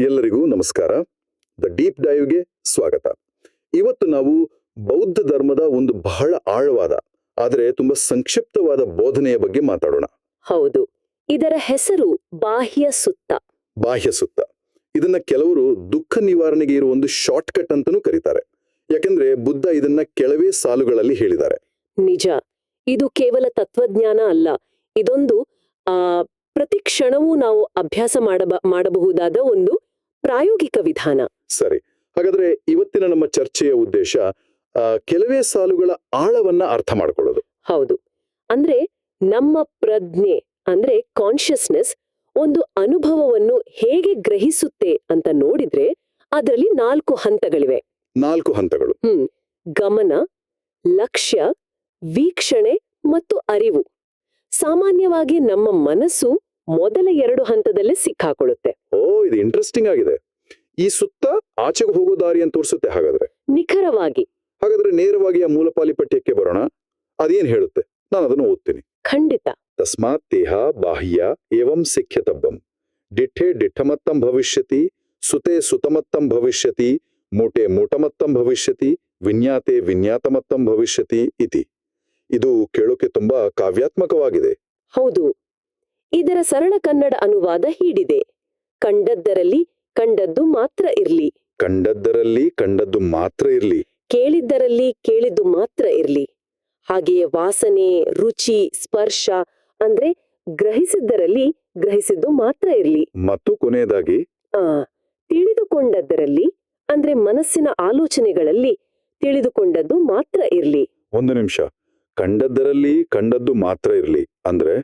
ಎಲ್ಲರಿಗೂ ನಮಸ್ಕಾರ. The deep ಡೈವ್ಗೆ ಸ್ವಾಗತ. ಇವತ್ತು ನಾವು ಬೌದ್ಧ ಧರ್ಮದ ಒಂದು ಬಹಳ ಆಳವಾದ ಆದರೆ ತುಂಬಾ ಸಂಕ್ಷಿಪ್ತವಾದ ಬೋಧನೆಯ ಬಗ್ಗೆ ಮಾತಾಡೋಣ. ಹೌದು. ಇದರ ಹೆಸರು ಬಾಹ್ಯ ಸುತ್ತ. ಬಾಹ್ಯ ಸುತ್ತ. ಇದನ್ನ ಕೆಲವರು ದುಃಖ ನಿವಾರಣೆಗೆ ಇರುವ ಒಂದು ಶಾರ್ಟ್ ಕಟ್ ಅಂತಾನೂ ಕರೀತಾರೆ. ಯಾಕೆಂದ್ರೆ ಬುದ್ಧ ಇದನ್ನ ಕೆಲವೇ ಸಾಲುಗಳಲ್ಲಿ ಹೇಳಿದ್ದಾರೆ. ನಿಜ. ಇದು ಕೇವಲ ತತ್ವಜ್ಞಾನ ಅಲ್ಲ. ಇದೊಂದು ಆ ಪ್ರತಿ ಕ್ಷಣವೂ ನಾವು ಅಭ್ಯಾಸ ಮಾಡಬ ಮಾಡಬಹುದಾದ ಒಂದು ಪ್ರಾಯೋಗಿಕ ವಿಧಾನ. ಸರಿ. ಹಾಗಾದ್ರೆ ಇವತ್ತಿನ ನಮ್ಮ ಚರ್ಚೆಯ ಉದ್ದೇಶ ಕೆಲವೇ ಸಾಲುಗಳ ಆಳವನ್ನ ಅರ್ಥ ಮಾಡ್ಕೊಳ್ಳೋದು. ಹೌದು. ಅಂದ್ರೆ ನಮ್ಮ ಪ್ರಜ್ಞೆ ಅಂದ್ರೆ ಕಾನ್ಷಿಯಸ್ನೆಸ್ ಒಂದು ಅನುಭವವನ್ನು ಹೇಗೆ ಗ್ರಹಿಸುತ್ತೆ ಅಂತ ನೋಡಿದ್ರೆ ಅದರಲ್ಲಿ ನಾಲ್ಕು ಹಂತಗಳಿವೆ. ನಾಲ್ಕು ಹಂತಗಳು. ಹ್ಮ್. ಗಮನ ಲಕ್ಷ್ಯ ವೀಕ್ಷಣೆ ಮತ್ತು ಅರಿವು. ಸಾಮಾನ್ಯವಾಗಿ ನಮ್ಮ ಮನಸ್ಸು ಮೊದಲ ಎರಡು ಹಂತದಲ್ಲಿ ಸಿಕ್ಕಾಕೊಳ್ಳುತ್ತೆ. ಓ ಇದು ಇಂಟ್ರೆಸ್ಟಿಂಗ್ ಆಗಿದೆ. ಈ ಸುತ್ತ ಆಚೆಗೆ ಹೋಗೋ ದಾರಿ ಅಂತ ತೋರಿಸುತ್ತೆ ಹಾಗಾದ್ರೆ? ನಿಖರವಾಗಿ. ಹಾಗಾದ್ರೆ ನೇರವಾಗಿ ಆ ಮೂಲಪಾಲಿ ಪಠ್ಯಕ್ಕೆ ಬರೋಣ? ಅದೇನ್ ಹೇಳುತ್ತೆ? ನಾನು ಅದನ್ನು ಓದ್ತೀನಿ. ಖಂಡಿತ. ತಸ್ಮಾತ್ ದೇಹ ಬಾಹ್ಯ ಏವಂ ಸಿಖ್ಯತಬ್ಬಂ ಡಿಠೆ ಡಿಠಮತ್ತಂ ಭವಿಷ್ಯತಿ ಸುತೆ ಸುತಮತ್ತಂ ಭವಿಷ್ಯತಿ ಮೂಟೆ ಮೂಟಮತ್ತಂ ಭವಿಷ್ಯತಿ ವಿನ್ಯಾತೆ ವಿನ್ಯಾತಮತ್ತಂ ಭವಿಷ್ಯತಿ ಇತಿ. ಇದು ಕೇಳೋಕೆ ತುಂಬಾ ಕಾವ್ಯಾತ್ಮಕವಾಗಿದೆ. ಹೌದು. ಇದರ ಸರಳ ಕನ್ನಡ ಅನುವಾದ ಹೀಡಿದೆ ಕಂಡದ್ದರಲ್ಲಿ ಕಂಡದ್ದು ಮಾತ್ರ ಇರ್ಲಿ. ಕಂಡದ್ದರಲ್ಲಿ ಕಂಡದ್ದು ಮಾತ್ರ ಇರ್ಲಿ. ಕೇಳಿದ್ದರಲ್ಲಿ ಕೇಳಿದ್ದು ಮಾತ್ರ ಇರ್ಲಿ. ಹಾಗೆಯೇ ವಾಸನೆ ರುಚಿ ಸ್ಪರ್ಶ ಅಂದ್ರೆ ಗ್ರಹಿಸಿದ್ದರಲ್ಲಿ ಗ್ರಹಿಸಿದ್ದು ಮಾತ್ರ ಇರ್ಲಿ. ಮತ್ತು ಕೊನೆಯದಾಗಿ ಆ ತಿಳಿದುಕೊಂಡದ್ದರಲ್ಲಿ ಅಂದ್ರೆ ಮನಸ್ಸಿನ ಆಲೋಚನೆಗಳಲ್ಲಿ ತಿಳಿದುಕೊಂಡದ್ದು ಮಾತ್ರ ಇರ್ಲಿ. ಒಂದು ನಿಮಿಷ. ಕಂಡದ್ದರಲ್ಲಿ ಕಂಡದ್ದು ಮಾತ್ರ ಇರ್ಲಿ ಅಂದ್ರೆ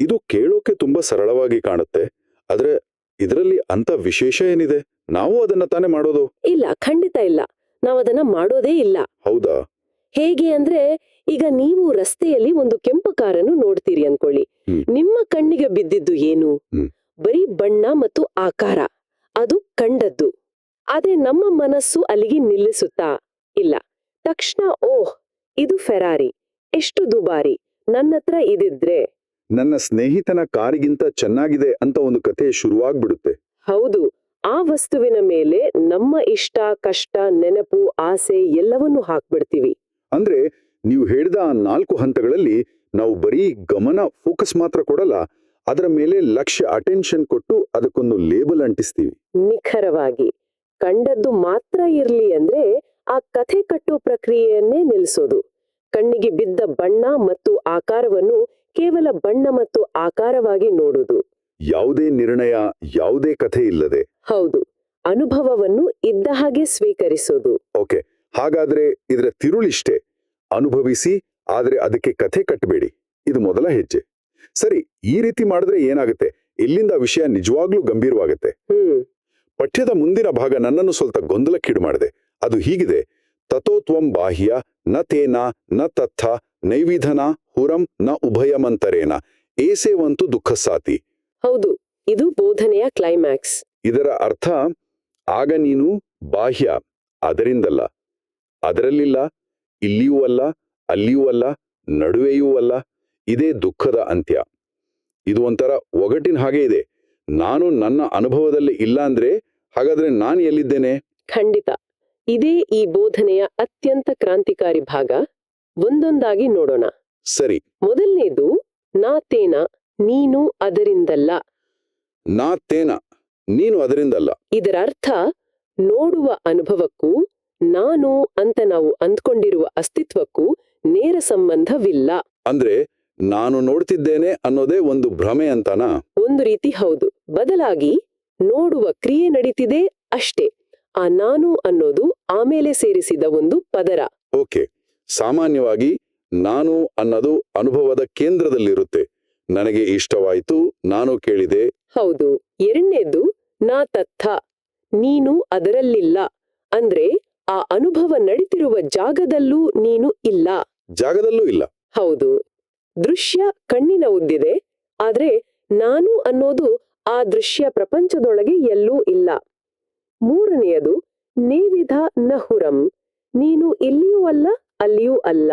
ಇದು ಕೇಳೋಕೆ ತುಂಬಾ ಸರಳವಾಗಿ ಕಾಣುತ್ತೆ. ಆದ್ರೆ ಇದರಲ್ಲಿ ಅಂತ ವಿಶೇಷ ಏನಿದೆ? ನಾವು ಅದನ್ನ ತಾನೇ ಮಾಡೋದು? ಇಲ್ಲ ಖಂಡಿತ ಇಲ್ಲ. ನಾವು ಅದನ್ನ ಮಾಡೋದೇ ಇಲ್ಲ. ಹೌದಾ? ಹೇಗೆ ಅಂದ್ರೆ ಈಗ ನೀವು ರಸ್ತೆಯಲ್ಲಿ ಒಂದು ಕೆಂಪು ಕಾರನ್ನು ನೋಡ್ತೀರಿ ಅನ್ಕೊಳ್ಳಿ. ನಿಮ್ಮ ಕಣ್ಣಿಗೆ ಬಿದ್ದಿದ್ದು ಏನು. ಬರೀ ಬಣ್ಣ ಮತ್ತು ಆಕಾರ. ಅದು ಕಂಡದ್ದು. ಆದ್ರೆ ನಮ್ಮ ಮನಸ್ಸು ಅಲ್ಲಿಗೆ ನಿಲ್ಲಿಸುತ್ತಾ? ಇಲ್ಲ. ತಕ್ಷಣ ಓಹ್ ಇದು ಫೆರಾರಿ. ಎಷ್ಟು ದುಬಾರಿ. ನನ್ನತ್ರ ಇದಿದ್ರೆ. ನನ್ನ ಸ್ನೇಹಿತನ ಕಾರಿಗಿಂತ ಚೆನ್ನಾಗಿದೆ ಅಂತ ಒಂದು ಕಥೆ ಶುರುವಾಗ್ಬಿಡುತ್ತೆ. ಹೌದು ಆ ವಸ್ತುವಿನ ಮೇಲೆ ನಮ್ಮ ಇಷ್ಟ ಕಷ್ಟ ನೆನಪು ಆಸೆ ಎಲ್ಲವನ್ನೂ ಹಾಕ್ಬಿಡ್ತೀವಿ. ಅಂದ್ರೆ ನೀವು ಹೇಳಿದ ಆ ನಾಲ್ಕು ಹಂತಗಳಲ್ಲಿ ನಾವು ಬರೀ ಗಮನ ಫೋಕಸ್ ಮಾತ್ರ ಕೊಡಲ್ಲ ಅದರ ಮೇಲೆ ಲಕ್ಷ್ಯ ಅಟೆನ್ಷನ್ ಕೊಟ್ಟು ಅದಕ್ಕೊಂದು ಲೇಬಲ್ ಅಂಟಿಸ್ತೀವಿ. ನಿಖರವಾಗಿ. ಕಂಡದ್ದು ಮಾತ್ರ ಇರ್ಲಿ ಅಂದ್ರೆ ಆ ಕಥೆ ಕಟ್ಟೋ ಪ್ರಕ್ರಿಯೆಯನ್ನೇ ನಿಲ್ಲಿಸೋದು ಕಣ್ಣಿಗೆ ಬಿದ್ದ ಬಣ್ಣ ಮತ್ತು ಆಕಾರವನ್ನು ಕೇವಲ ಬಣ್ಣ ಮತ್ತು ಆಕಾರವಾಗಿ ನೋಡುವುದು ಯಾವುದೇ ನಿರ್ಣಯ ಯಾವುದೇ ಕಥೆ ಇಲ್ಲದೆ. ಹೌದು ಅನುಭವವನ್ನು ಇದ್ದ ಹಾಗೆ ಸ್ವೀಕರಿಸೋದು. ಓಕೆ ಹಾಗಾದ್ರೆ ಇದರ ತಿರುಳಿಷ್ಟೇ. ಅನುಭವಿಸಿ ಆದ್ರೆ ಅದಕ್ಕೆ ಕಥೆ ಕಟ್ಟಬೇಡಿ ಇದು ಮೊದಲ ಹೆಜ್ಜೆ. ಸರಿ ಈ ರೀತಿ ಮಾಡಿದ್ರೆ ಏನಾಗುತ್ತೆ? ಇಲ್ಲಿಂದ ವಿಷಯ ನಿಜವಾಗ್ಲೂ ಗಂಭೀರವಾಗುತ್ತೆ. ಪಠ್ಯದ ಮುಂದಿನ ಭಾಗ ನನ್ನನ್ನು ಸ್ವಲ್ಪ ಗೊಂದಲಕ್ಕೀಡು ಮಾಡಿದೆ. ಅದು ಹೀಗಿದೆ. ತಥೋತ್ವಂ ಬಾಹ್ಯ ನ ತೇನ ನ ತಥ ನೈವಿಧನ ಹುರಂ ನ ಉಭಯಮಂತರೇನ. ಏಸೇವಂತು ದುಃಖ ಸಾತಿ ಹೌದು ಇದು ಬೋಧನೆಯ ಕ್ಲೈಮ್ಯಾಕ್ಸ್ ಇದರ ಅರ್ಥ ಆಗ ನೀನು ಬಾಹ್ಯ ಅದರಿಂದಲ್ಲ. ಅದರಲ್ಲಿಲ್ಲ ಇಲ್ಲಿಯೂ ಅಲ್ಲ ಅಲ್ಲಿಯೂ ಅಲ್ಲ ನಡುವೆಯೂ ಅಲ್ಲ ಇದೇ ದುಃಖದ ಅಂತ್ಯ. ಇದು ಒಂಥರ ಒಗಟಿನ ಹಾಗೆ ಇದೆ. ನಾನು ನನ್ನ ಅನುಭವದಲ್ಲಿ ಇಲ್ಲ ಅಂದ್ರೆ ಹಾಗಾದ್ರೆ ನಾನು ಎಲ್ಲಿದ್ದೇನೆ? ಖಂಡಿತ. ಇದೇ ಈ ಬೋಧನೆಯ ಅತ್ಯಂತ ಕ್ರಾಂತಿಕಾರಿ ಭಾಗ. ಒಂದೊಂದಾಗಿ ನೋಡೋಣ. ಸರಿ. ಮೊದಲನೇದು ನಾತೇನ ನೀನು ಅದರಿಂದಲ್ಲ. ನಾತೇನ ನೀನು ಅದರಿಂದಲ್ಲ. ಇದರ ಅರ್ಥ ನೋಡುವ ಅನುಭವಕ್ಕೂ ನಾನು ಅಂತ ನಾವು ಅಂದ್ಕೊಂಡಿರುವ ಅಸ್ತಿತ್ವಕ್ಕೂ ನೇರ ಸಂಬಂಧವಿಲ್ಲ. ಅಂದ್ರೆ ನಾನು ನೋಡ್ತಿದ್ದೇನೆ ಅನ್ನೋದೇ ಒಂದು ಭ್ರಮೆ ಅಂತನಾ? ಒಂದು ರೀತಿ ಹೌದು. ಬದಲಾಗಿ ನೋಡುವ ಕ್ರಿಯೆ ನಡೀತಿದೆ ಅಷ್ಟೇ. ಆ ನಾನು ಅನ್ನೋದು ಆಮೇಲೆ ಸೇರಿಸಿದ ಒಂದು ಪದರ. ಓಕೆ. ಸಾಮಾನ್ಯವಾಗಿ ನಾನು ಅನ್ನೋದು ಅನುಭವದ ಕೇಂದ್ರದಲ್ಲಿರುತ್ತೆ. ನನಗೆ ಇಷ್ಟವಾಯಿತು ನಾನು ಕೇಳಿದೆ. ಹೌದು. ಎರಡನೇದು ನಾ ತತ್ಥ. ನೀನು ಅದರಲ್ಲಿಲ್ಲ. ಅಂದ್ರೆ ಆ ಅನುಭವ ನಡೀತಿರುವ ಜಾಗದಲ್ಲೂ ನೀನು ಇಲ್ಲ. ಜಾಗದಲ್ಲೂ ಇಲ್ಲ. ಹೌದು. ದೃಶ್ಯ ಕಣ್ಣಿನ ಉದ್ದಿದೆ. ಆದ್ರೆ ನಾನು ಅನ್ನೋದು ಆ ದೃಶ್ಯ ಪ್ರಪಂಚದೊಳಗೆ ಎಲ್ಲೂ ಇಲ್ಲ. ಮೂರನೆಯದು ನೇವಿಧ ನಹುರಂ ನೀನು ಇಲ್ಲಿಯೂ ಅಲ್ಲ ಅಲ್ಲಿಯೂ ಅಲ್ಲ.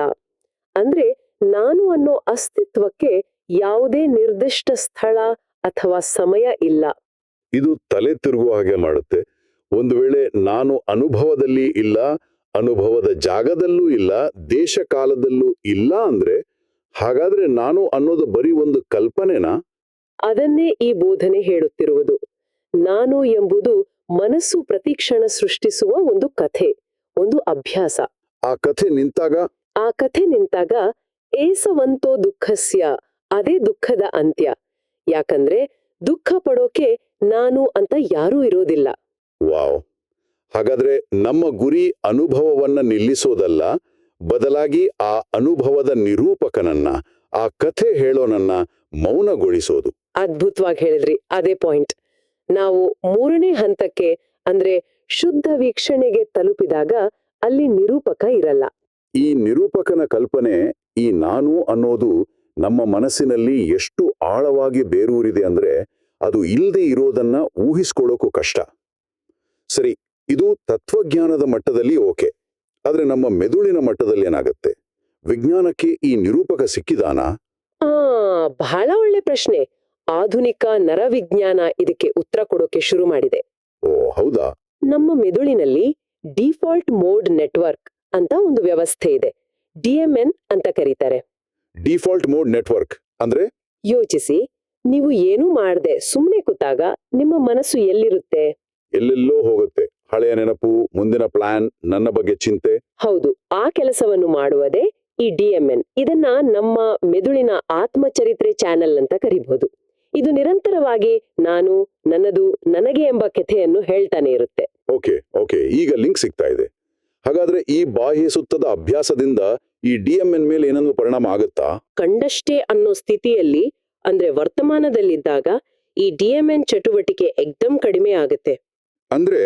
ಅಂದ್ರೆ ನಾನು ಅನ್ನೋ ಅಸ್ತಿತ್ವಕ್ಕೆ ಯಾವುದೇ ನಿರ್ದಿಷ್ಟ ಸ್ಥಳ ಅಥವಾ ಸಮಯ ಇಲ್ಲ. ಇದು ತಲೆ ತಿರುಗುವ ಹಾಗೆ ಮಾಡುತ್ತೆ. ಒಂದು ವೇಳೆ ನಾನು ಅನುಭವದಲ್ಲಿ ಇಲ್ಲ ಅನುಭವದ ಜಾಗದಲ್ಲೂ ಇಲ್ಲ ದೇಶ ಕಾಲದಲ್ಲೂ ಇಲ್ಲ ಅಂದ್ರೆ ಹಾಗಾದ್ರೆ ನಾನು ಅನ್ನೋದು ಬರೀ ಒಂದು ಕಲ್ಪನೆನಾ? ಅದನ್ನೇ ಈ ಬೋಧನೆ ಹೇಳುತ್ತಿರುವುದು. ನಾನು ಎಂಬುದು ಮನಸ್ಸು ಪ್ರತಿಕ್ಷಣ ಸೃಷ್ಟಿಸುವ ಒಂದು ಕಥೆ ಒಂದು ಅಭ್ಯಾಸ. ಆ ಕಥೆ ನಿಂತಾಗ? ಆ ಕಥೆ ನಿಂತಾಗ ಏಸವಂತೋ ದುಃಖಸ್ಯ ಅದೇ ದುಃಖದ ಅಂತ್ಯ. ಯಾಕಂದ್ರೆ ದುಃಖ ಪಡೋಕೆ ನಾನು ಅಂತ ಯಾರೂ ಇರೋದಿಲ್ಲ. ವಾವ್. ಹಾಗಾದ್ರೆ ನಮ್ಮ ಗುರಿ ಅನುಭವವನ್ನ ನಿಲ್ಲಿಸೋದಲ್ಲ ಬದಲಾಗಿ ಆ ಅನುಭವದ ನಿರೂಪಕನನ್ನ ಆ ಕಥೆ ಹೇಳೋನನ್ನ ಮೌನಗೊಳಿಸೋದು. ಅದ್ಭುತವಾಗಿ ಹೇಳಿದ್ರಿ ಅದೇ ಪಾಯಿಂಟ್. ನಾವು ಮೂರನೇ ಹಂತಕ್ಕೆ ಅಂದ್ರೆ ಶುದ್ಧ ವೀಕ್ಷಣೆಗೆ ತಲುಪಿದಾಗ ಅಲ್ಲಿ ನಿರೂಪಕ ಇರಲ್ಲ. ಈ ನಿರೂಪಕನ ಕಲ್ಪನೆ ಈ ನಾನು ಅನ್ನೋದು ನಮ್ಮ ಮನಸ್ಸಿನಲ್ಲಿ ಎಷ್ಟು ಆಳವಾಗಿ ಬೇರೂರಿದೆ ಅಂದ್ರೆ ಅದು ಇಲ್ಲದೆ ಇರೋದನ್ನ ಊಹಿಸ್ಕೊಳ್ಳೋಕು ಕಷ್ಟ. ಸರಿ ಇದು ತತ್ವಜ್ಞಾನದ ಮಟ್ಟದಲ್ಲಿ ಓಕೆ ಆದ್ರೆ ನಮ್ಮ ಮೆದುಳಿನ ಮಟ್ಟದಲ್ಲಿ ಏನಾಗುತ್ತೆ? ವಿಜ್ಞಾನಕ್ಕೆ ಈ ನಿರೂಪಕ ಸಿಕ್ಕಿದಾನಾ? ಬಹಳ ಒಳ್ಳೆ ಪ್ರಶ್ನೆ. ಆಧುನಿಕ ನರವಿಜ್ಞಾನ ಇದಕ್ಕೆ ಉತ್ತರ ಕೊಡೋಕೆ ಶುರು ಮಾಡಿದೆ. ಓ ಹೌದಾ? ನಮ್ಮ ಮೆದುಳಿನಲ್ಲಿ ಡಿಫಾಲ್ಟ್ ಮೋಡ್ ನೆಟ್ವರ್ಕ್ ಅಂತ ಒಂದು ವ್ಯವಸ್ಥೆ ಇದೆ. ಡಿಎಂಎನ್ ಅಂತ ಕರೀತಾರೆ. ಡಿಫಾಲ್ಟ್ ಮೋಡ್ ನೆಟ್ವರ್ಕ್ ಅಂದ್ರೆ? ಯೋಚಿಸಿ. ನೀವು ಏನೂ ಮಾಡದೆ ಸುಮ್ಮನೆ ಕೂತಾಗ ನಿಮ್ಮ ಮನಸ್ಸು ಎಲ್ಲಿರುತ್ತೆ? ಎಲ್ಲೆಲ್ಲೋ ಹೋಗುತ್ತೆ. ಹಳೆಯ ನೆನಪು ಮುಂದಿನ ಪ್ಲಾನ್ ನನ್ನ ಬಗ್ಗೆ ಚಿಂತೆ. ಹೌದು ಆ ಕೆಲಸವನ್ನು ಮಾಡುವುದೇ ಈ ಡಿಎಂಎನ್ ಇದನ್ನ ನಮ್ಮ ಮೆದುಳಿನ ಆತ್ಮಚರಿತ್ರೆ ಚಾನೆಲ್ ಅಂತ ಕರಿಬಹುದು ಇದು ನಿರಂತರವಾಗಿ ನಾನು ನನ್ನದು ನನಗೆ ಎಂಬ ಕಥೆಯನ್ನು ಹೇಳ್ತಾನೆ ಇರುತ್ತೆ. ಓಕೆ ಓಕೆ ಈಗ ಲಿಂಕ್ ಸಿಗ್ತಾ ಇದೆ. ಹಾಗಾದ್ರೆ ಈ ಬಾಹ್ಯ ಸುತ್ತದ ಅಭ್ಯಾಸದಿಂದ ಈ ಡಿಎಂಎನ್ ಮೇಲೆ ಏನಾದ್ರು ಪರಿಣಾಮ ಆಗುತ್ತಾ? ಕಂಡಷ್ಟೇ ಅನ್ನೋ ಸ್ಥಿತಿಯಲ್ಲಿ ಅಂದ್ರೆ ವರ್ತಮಾನದಲ್ಲಿದ್ದಾಗ ಈ ಡಿಎಂಎನ್ ಚಟುವಟಿಕೆ ಎಕ್ದಮ್ ಕಡಿಮೆ ಆಗುತ್ತೆ. ಅಂದ್ರೆ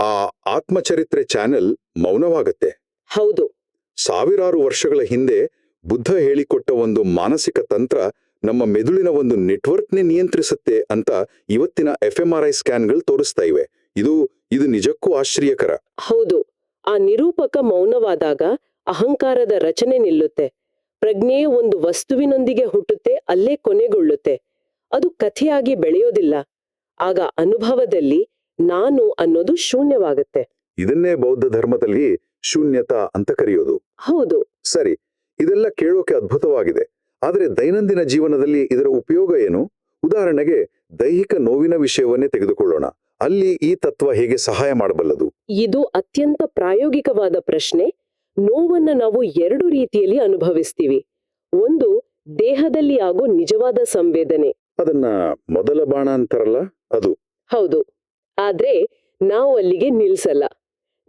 ಆ ಆತ್ಮಚರಿತ್ರೆ ಚಾನೆಲ್ ಮೌನವಾಗತ್ತೆ. ಹೌದು. ಸಾವಿರಾರು ವರ್ಷಗಳ ಹಿಂದೆ ಬುದ್ಧ ಹೇಳಿಕೊಟ್ಟ ಒಂದು ಮಾನಸಿಕ ತಂತ್ರ ನಮ್ಮ ಮೆದುಳಿನ ಒಂದು ನೆಟ್ವರ್ಕ್ನೇ ನಿಯಂತ್ರಿಸುತ್ತೆ ಅಂತ ಇವತ್ತಿನ ಎಫ್ ಎಂ ಆರ್ ಐ ಸ್ಕ್ಯಾನ್ಗಳು ತೋರಿಸ್ತಾ ಇವೆ. ಇದು ಇದು ನಿಜಕ್ಕೂ ಆಶ್ಚರ್ಯಕರ. ಹೌದು. ಆ ನಿರೂಪಕ ಮೌನವಾದಾಗ ಅಹಂಕಾರದ ರಚನೆ ನಿಲ್ಲುತ್ತೆ. ಪ್ರಜ್ಞೆ ಒಂದು ವಸ್ತುವಿನೊಂದಿಗೆ ಹುಟ್ಟುತ್ತೆ ಅಲ್ಲೇ ಕೊನೆಗೊಳ್ಳುತ್ತೆ. ಅದು ಕಥೆಯಾಗಿ ಬೆಳೆಯೋದಿಲ್ಲ. ಆಗ ಅನುಭವದಲ್ಲಿ ನಾನು ಅನ್ನೋದು ಶೂನ್ಯವಾಗುತ್ತೆ. ಇದನ್ನೇ ಬೌದ್ಧ ಧರ್ಮದಲ್ಲಿ ಶೂನ್ಯತಾ ಅಂತ ಕರೆಯೋದು. ಹೌದು. ಸರಿ ಇದೆಲ್ಲ ಕೇಳೋಕೆ ಅದ್ಭುತವಾಗಿದೆ. ಆದರೆ ದೈನಂದಿನ ಜೀವನದಲ್ಲಿ ಇದರ ಉಪಯೋಗ ಏನು? ಉದಾಹರಣೆಗೆ ದೈಹಿಕ ನೋವಿನ ವಿಷಯವನ್ನೇ ತೆಗೆದುಕೊಳ್ಳೋಣ. ಅಲ್ಲಿ ಈ ತತ್ವ ಹೇಗೆ ಸಹಾಯ ಮಾಡಬಲ್ಲದು? ಇದು ಅತ್ಯಂತ ಪ್ರಾಯೋಗಿಕವಾದ ಪ್ರಶ್ನೆ. ನೋವನ್ನ ನಾವು ಎರಡು ರೀತಿಯಲ್ಲಿ ಅನುಭವಿಸ್ತೀವಿ. ಒಂದು ದೇಹದಲ್ಲಿ ಆಗೋ ನಿಜವಾದ ಸಂವೇದನೆ. ಅದನ್ನ ಮೊದಲ ಬಾಣ ಅಂತಾರಲ್ಲ ಅದು. ಹೌದು. ಆದ್ರೆ ನಾವು ಅಲ್ಲಿಗೆ ನಿಲ್ಸಲ್ಲ.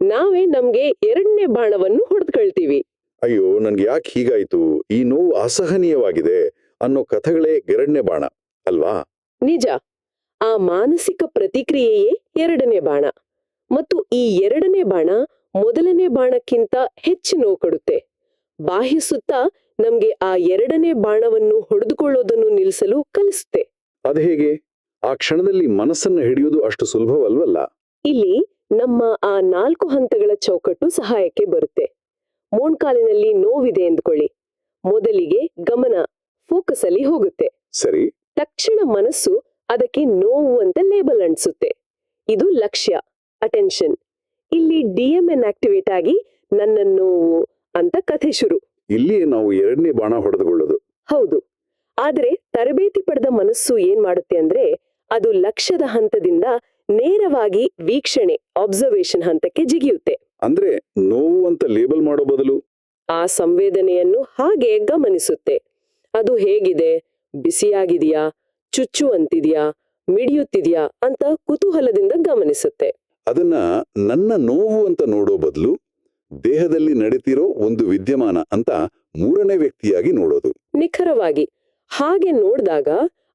ನಾವೇ ನಮ್ಗೆ ಎರಡನೇ ಬಾಣವನ್ನು ಹೊಡೆದ್ಕೊಳ್ತೀವಿ. ಅಯ್ಯೋ ನನ್ಗೆ ಯಾಕೆ ಹೀಗಾಯ್ತು? ಈ ನೋವು ಅಸಹನೀಯವಾಗಿದೆ ಅನ್ನೋ ಕಥೆಗಳೇ ಎರಡನೇ ಬಾಣ ಅಲ್ವಾ? ನಿಜ. ಆ ಮಾನಸಿಕ ಪ್ರತಿಕ್ರಿಯೆಯೇ ಎರಡನೇ ಬಾಣ. ಮತ್ತು ಈ ಎರಡನೇ ಬಾಣ ಮೊದಲನೇ ಬಾಣಕ್ಕಿಂತ ಹೆಚ್ಚು ನೋವು ಕೊಡುತ್ತೆ. ಬಾಹಿಸುತ್ತಾ ನಮ್ಗೆ ಆ ಎರಡನೇ ಬಾಣವನ್ನು ಹೊಡೆದುಕೊಳ್ಳೋದನ್ನು ನಿಲ್ಲಿಸಲು ಕಲಿಸುತ್ತೆ. ಅದು ಹೇಗೆ? ಆ ಕ್ಷಣದಲ್ಲಿ ಮನಸ್ಸನ್ನು ಹಿಡಿಯುವುದು ಅಷ್ಟು ಸುಲಭವಲ್ವಲ್ಲ? ಇಲ್ಲಿ ನಮ್ಮ ಆ ನಾಲ್ಕು ಹಂತಗಳ ಚೌಕಟ್ಟು ಸಹಾಯಕ್ಕೆ ಬರುತ್ತೆ. ಮೊಣ್ಕಾಲಿನಲ್ಲಿ ನೋವಿದೆ ಎಂದ್ಕೊಳ್ಳಿ. ಮೊದಲಿಗೆ ಗಮನ ಫೋಕಸ್ ಅಲ್ಲಿ ಹೋಗುತ್ತೆ. ಸರಿ. ತಕ್ಷಣ ಮನಸ್ಸು ಅದಕ್ಕೆ ನೋವು ಅಂತ ಲೇಬಲ್ ಅನ್ಸುತ್ತೆ. ಇದು ಲಕ್ಷ್ಯ ಅಟೆನ್ಷನ್. ಇಲ್ಲಿ ಡಿಎಂಎನ್ ಆಕ್ಟಿವೇಟ್ ಆಗಿ ನನ್ನ ನೋವು ಅಂತ ಕಥೆ ಶುರು. ಇಲ್ಲಿ ನಾವು ಎರಡನೇ ಬಾಣ ಹೊಡೆದುಕೊಳ್ಳೋದು. ಹೌದು. ಆದ್ರೆ ತರಬೇತಿ ಪಡೆದ ಮನಸ್ಸು ಏನ್ ಮಾಡುತ್ತೆ ಅಂದ್ರೆ ಅದು ಲಕ್ಷ್ಯದ ಹಂತದಿಂದ ನೇರವಾಗಿ ವೀಕ್ಷಣೆ ಅಬ್ಸರ್ವೇಷನ್ ಹಂತಕ್ಕೆ ಜಿಗಿಯುತ್ತೆ. ಅಂದ್ರೆ ನೋವು ಅಂತ ಲೇಬಲ್ ಮಾಡೋ ಬದಲು? ಆ ಸಂವೇದನೆಯನ್ನು ಹಾಗೆ ಗಮನಿಸುತ್ತೆ. ಅದು ಹೇಗಿದೆ? ಬಿಸಿಯಾಗಿದೆಯಾ? ಚುಚ್ಚುವಂತಿದ್ಯಾ? ಮಿಡಿಯುತ್ತಿದೆಯಾ? ಅಂತ ಕುತೂಹಲದಿಂದ ಗಮನಿಸುತ್ತೆ. ಅದನ್ನ ನನ್ನ ನೋವು ಅಂತ ನೋಡೋ ಬದಲು ದೇಹದಲ್ಲಿ ನಡೀತಿರೋ ಒಂದು ವಿದ್ಯಮಾನ ಅಂತ ಮೂರನೇ ವ್ಯಕ್ತಿಯಾಗಿ ನೋಡೋದು. ನಿಖರವಾಗಿ ಹಾಗೆ ನೋಡಿದಾಗ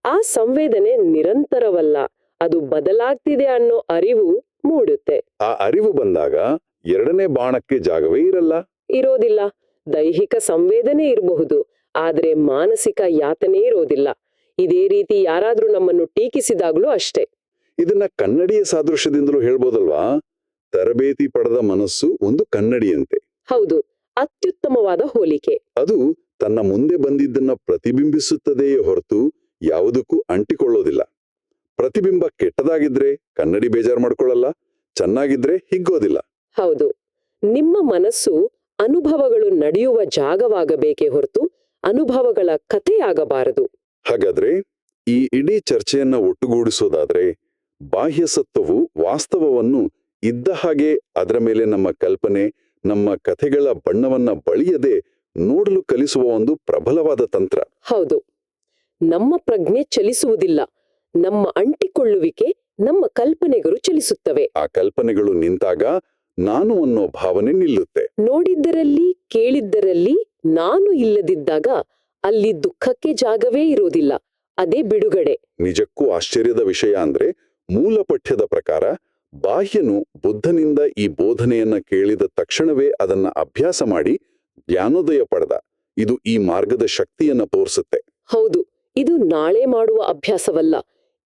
ಆ ಸಂವೇದನೆ ನಿರಂತರವಲ್ಲ ಅದು ಬದಲಾಗ್ತಿದೆ ಅನ್ನೋ ಅರಿವು ಮೂಡುತ್ತೆ. ಆ ಅರಿವು ಬಂದಾಗ ಎರಡನೇ ಬಾಣಕ್ಕೆ ಜಾಗವೇ ಇರಲ್ಲ. ಇರೋದಿಲ್ಲ. ದೈಹಿಕ ಸಂವೇದನೆ ಇರಬಹುದು. ಆದ್ರೆ ಮಾನಸಿಕ ಯಾತನೆ ಇರೋದಿಲ್ಲ. ಇದೇ ರೀತಿ ಯಾರಾದ್ರೂ ನಮ್ಮನ್ನು ಟೀಕಿಸಿದಾಗ್ಲೂ ಅಷ್ಟೇ. ಇದನ್ನ ಕನ್ನಡಿಯ ಸಾದೃಶ್ಯದಿಂದಲೂ ಹೇಳ್ಬೋದಲ್ವಾ? ತರಬೇತಿ ಪಡೆದ ಮನಸ್ಸು ಒಂದು ಕನ್ನಡಿಯಂತೆ. ಹೌದು. ಅತ್ಯುತ್ತಮವಾದ ಹೋಲಿಕೆ. ಅದು ತನ್ನ ಮುಂದೆ ಬಂದಿದ್ದನ್ನ ಪ್ರತಿಬಿಂಬಿಸುತ್ತದೆಯೇ ಹೊರತು ಯಾವುದಕ್ಕೂ ಅಂಟಿಕೊಳ್ಳೋದಿಲ್ಲ. ಪ್ರತಿಬಿಂಬ ಕೆಟ್ಟದಾಗಿದ್ರೆ ಕನ್ನಡಿ ಬೇಜಾರು ಮಾಡ್ಕೊಳ್ಳಲ್ಲ ಚೆನ್ನಾಗಿದ್ರೆ ಹಿಗ್ಗೋದಿಲ್ಲ. ಹೌದು. ನಿಮ್ಮ ಮನಸ್ಸು ಅನುಭವಗಳು ನಡೆಯುವ ಜಾಗವಾಗಬೇಕೇ ಹೊರತು ಅನುಭವಗಳ ಕಥೆಯಾಗಬಾರದು. ಹಾಗಾದ್ರೆ ಈ ಇಡೀ ಚರ್ಚೆಯನ್ನ ಒಟ್ಟುಗೂಡಿಸೋದಾದ್ರೆ ಬಾಹ್ಯ ಸತ್ವವು ವಾಸ್ತವವನ್ನು ಇದ್ದ ಹಾಗೆ ಅದರ ಮೇಲೆ ನಮ್ಮ ಕಲ್ಪನೆ ನಮ್ಮ ಕಥೆಗಳ ಬಣ್ಣವನ್ನ ಬಳಿಯದೆ ನೋಡಲು ಕಲಿಸುವ ಒಂದು ಪ್ರಬಲವಾದ ತಂತ್ರ. ಹೌದು. ನಮ್ಮ ಪ್ರಜ್ಞೆ ಚಲಿಸುವುದಿಲ್ಲ. ನಮ್ಮ ಅಂಟಿಕೊಳ್ಳುವಿಕೆ ನಮ್ಮ ಕಲ್ಪನೆಗಳು ಚಲಿಸುತ್ತವೆ. ಆ ಕಲ್ಪನೆಗಳು ನಿಂತಾಗ ನಾನು ಅನ್ನೋ ಭಾವನೆ ನಿಲ್ಲುತ್ತೆ. ನೋಡಿದ್ದರಲ್ಲಿ ಕೇಳಿದ್ದರಲ್ಲಿ ನಾನು ಇಲ್ಲದಿದ್ದಾಗ ಅಲ್ಲಿ ದುಃಖಕ್ಕೆ ಜಾಗವೇ ಇರೋದಿಲ್ಲ. ಅದೇ ಬಿಡುಗಡೆ. ನಿಜಕ್ಕೂ ಆಶ್ಚರ್ಯದ ವಿಷಯ ಅಂದ್ರೆ ಮೂಲ ಪಠ್ಯದ ಪ್ರಕಾರ ಬಾಹ್ಯನು ಬುದ್ಧನಿಂದ ಈ ಬೋಧನೆಯನ್ನ ಕೇಳಿದ ತಕ್ಷಣವೇ ಅದನ್ನ ಅಭ್ಯಾಸ ಮಾಡಿ ಜ್ಞಾನೋದಯ ಪಡೆದ. ಇದು ಈ ಮಾರ್ಗದ ಶಕ್ತಿಯನ್ನ ತೋರಿಸುತ್ತೆ. ಹೌದು ಇದು ನಾಳೆ ಮಾಡುವ ಅಭ್ಯಾಸವಲ್ಲ.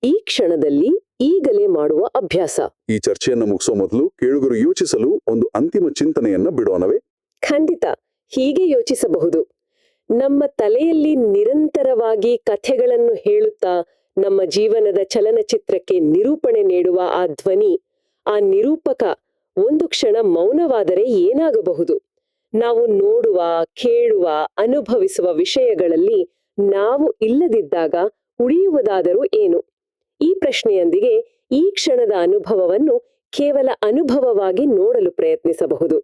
ಈ ಕ್ಷಣದಲ್ಲಿ ಈಗಲೇ ಮಾಡುವ ಅಭ್ಯಾಸ. ಈ ಚರ್ಚೆಯನ್ನು ಮುಗಿಸೋ ಮೊದಲು ಕೇಳುಗರು ಯೋಚಿಸಲು ಒಂದು ಅಂತಿಮ ಚಿಂತನೆಯನ್ನ ಬಿಡೋಣವೇ? ಖಂಡಿತ. ಹೀಗೆ ಯೋಚಿಸಬಹುದು. ನಮ್ಮ ತಲೆಯಲ್ಲಿ ನಿರಂತರವಾಗಿ ಕಥೆಗಳನ್ನು ಹೇಳುತ್ತಾ ನಮ್ಮ ಜೀವನದ ಚಲನಚಿತ್ರಕ್ಕೆ ನಿರೂಪಣೆ ನೀಡುವ ಆ ಧ್ವನಿ ಆ ನಿರೂಪಕ ಒಂದು ಕ್ಷಣ ಮೌನವಾದರೆ ಏನಾಗಬಹುದು? ನಾವು ನೋಡುವ ಕೇಳುವ ಅನುಭವಿಸುವ ವಿಷಯಗಳಲ್ಲಿ ನಾವು ಇಲ್ಲದಿದ್ದಾಗ ಉಳಿಯುವುದಾದರೂ ಏನು? ಈ ಪ್ರಶ್ನೆಯೊಂದಿಗೆ ಈ ಕ್ಷಣದ ಅನುಭವವನ್ನು ಕೇವಲ ಅನುಭವವಾಗಿ ನೋಡಲು ಪ್ರಯತ್ನಿಸಬಹುದು.